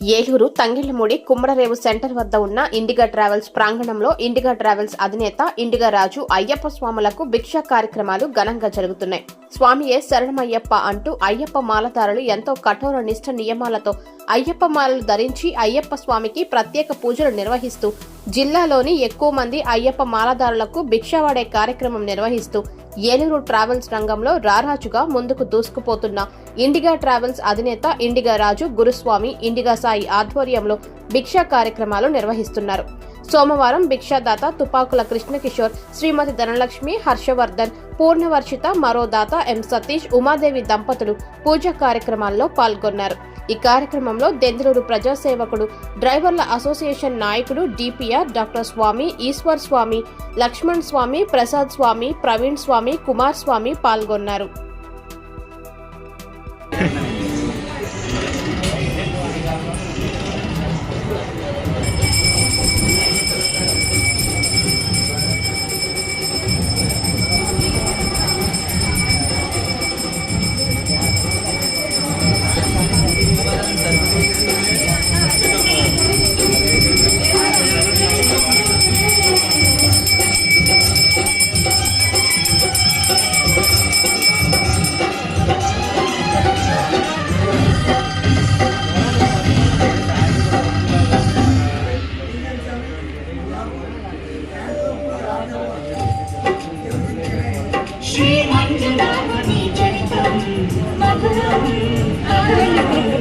Eluru తంగిళ్ళమూడి కుమ్మడరేవు centre వద్ద ఉన్న ఇండిగా travels ప్రాంగణంలో ఇండిగా ట్రావెల్స్ అధినేత ఇండిగా రాజు అయ్యప్ప స్వాములకు భిక్షా కార్యక్రమాలు ఘనంగా జరుగుతున్నాయి. స్వామియే శరణమయ్యప్ప అంటూ అయ్యప్ప మాలధారులు ఎంతో కఠోర నిష్ఠ నియమాలతో అయ్యప్ప మాలలు ధరించి అయ్యప్ప స్వామికి ప్రత్యేక పూజలు నిర్వహిస్తూ జిల్లాలోని ఎక్కువ మంది అయ్యప్ప మాలదారులకు భిక్షవాడే కార్యక్రమం నిర్వహిస్తూ ఏలూరు ట్రావెల్స్ రంగంలో రారాజుగా ముందుకు దూసుకుపోతున్న ఇండిగా ట్రావెల్స్ అధినేత ఇండిగా రాజు గురుస్వామి ఇండిగా సాయి ఆధ్వర్యంలో భిక్షా కార్యక్రమాలు నిర్వహిస్తున్నారు. సోమవారం భిక్షాదాత తుపాకుల కృష్ణకిషోర్ శ్రీమతి ధనలక్ష్మి హర్షవర్ధన్ పూర్ణవర్షిత మరో దాత ఎం సతీష్ ఉమాదేవి దంపతులు పూజా కార్యక్రమాల్లో పాల్గొన్నారు. ఈ కార్యక్రమంలో దెందులూరు ప్రజాసేవకుడు డ్రైవర్ల అసోసియేషన్ నాయకుడు డిపిఆర్ డాక్టర్ స్వామి ఈశ్వర్ స్వామి లక్ష్మణ్ స్వామి ప్రసాద్ స్వామి ప్రవీణ్ స్వామి కుమార్ స్వామి పాల్గొన్నారు.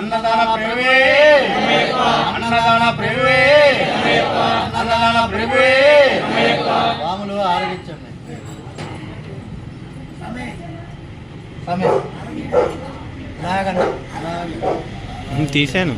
అన్నదాన ప్రభువే అన్నదాన ప్రభువే అన్నదాన ప్రభువే స్వాములు ఆరగించండి. లాగండి. తీసాను.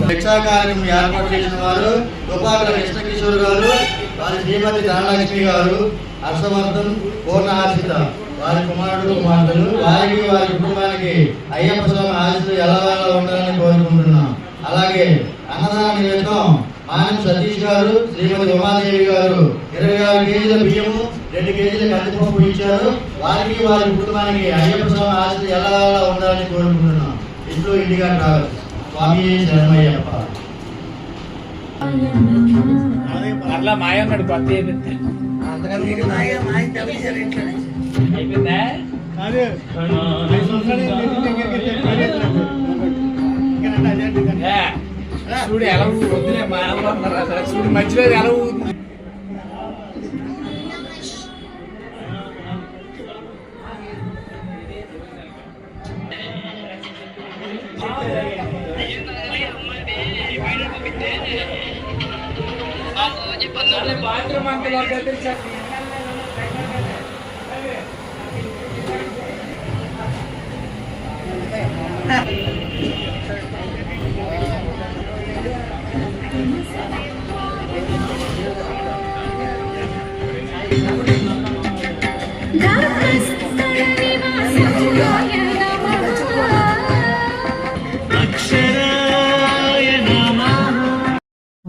శిక్షా కార్యక్రమం ఏర్పాటు చేసిన వారు తుపాకుల కృష్ణకిషోర్ గారు వారి శ్రీమతి ధనలక్ష్మి గారు హర్షవర్ధన్ పూర్ణహర్షిత వారి కుమారుడు కుమార్తెలు వారికి వారి కుటుంబానికి అయ్యప్ప స్వామి ఆశలు ఎలా ఉండాలని కోరుకుంటున్నాం. అలాగే అన్నదాన నిమిత్తం మానం సతీష్ గారు శ్రీమతి ఉమాదేవి గారు. ఇరవై ఆరు కేజీల బియ్యము రెండు కేజీల కందిపప్పు ఇచ్చారు. వారికి వారి కుటుంబానికి అయ్యప్ప స్వామి ఆశలు ఎలా ఉండాలని కోరుకుంటున్నాం. ఇంట్లో ఇండిగా ట్రావెల్స్ స్వామి శరణమయ్యప్ప. అట్లా మాయ కొత్త అయిపోయింది. చూడు ఎలా వద్దులే చూడు మధ్యలో ఎలా బాత్రూమ్ అంత వరకు అయితే Darkness, the river,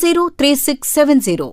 103670.